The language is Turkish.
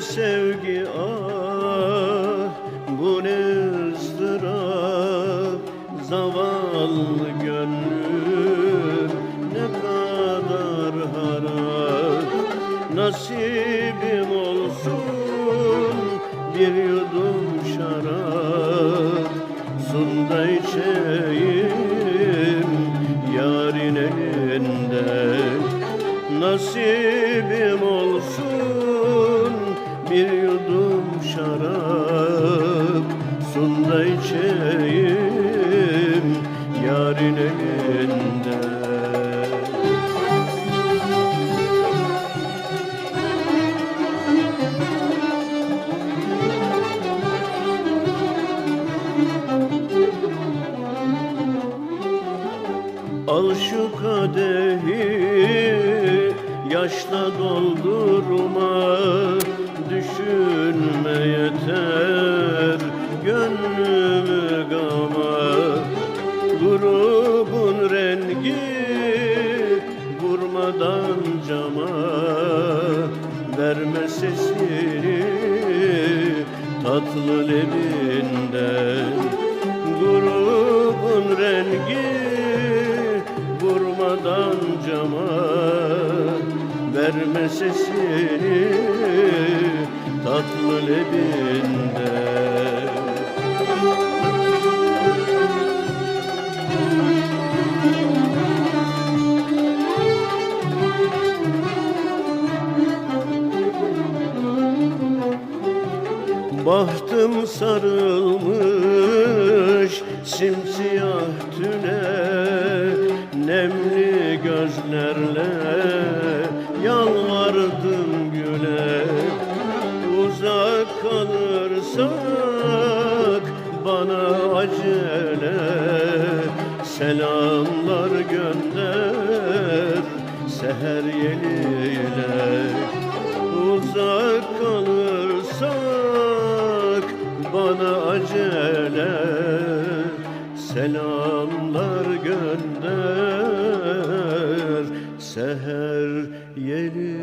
sevgi ah bu ne ızdırap Zavallı gönlüm ne kadar harap. Nasibim olsun bir yudum şarap. Sun da içeyim yarın elinden. Nasibim olsun da içeyim yarın elinden Al şu kadehi yaşla doldurma Düşünme yeter Grubun rengi vurmadan cama. Verme sesini tatlı lebinden Grubun rengi vurmadan cama. Verme sesini tatlı lebinden Bahtım sarılmış simsiyah tüne Nemli gözlerle yalvardım güle Uzak kalırsak bana acele Selamlar gönder seher yeliyle Uzak bana acele. Selamlar gönder. Seher yeri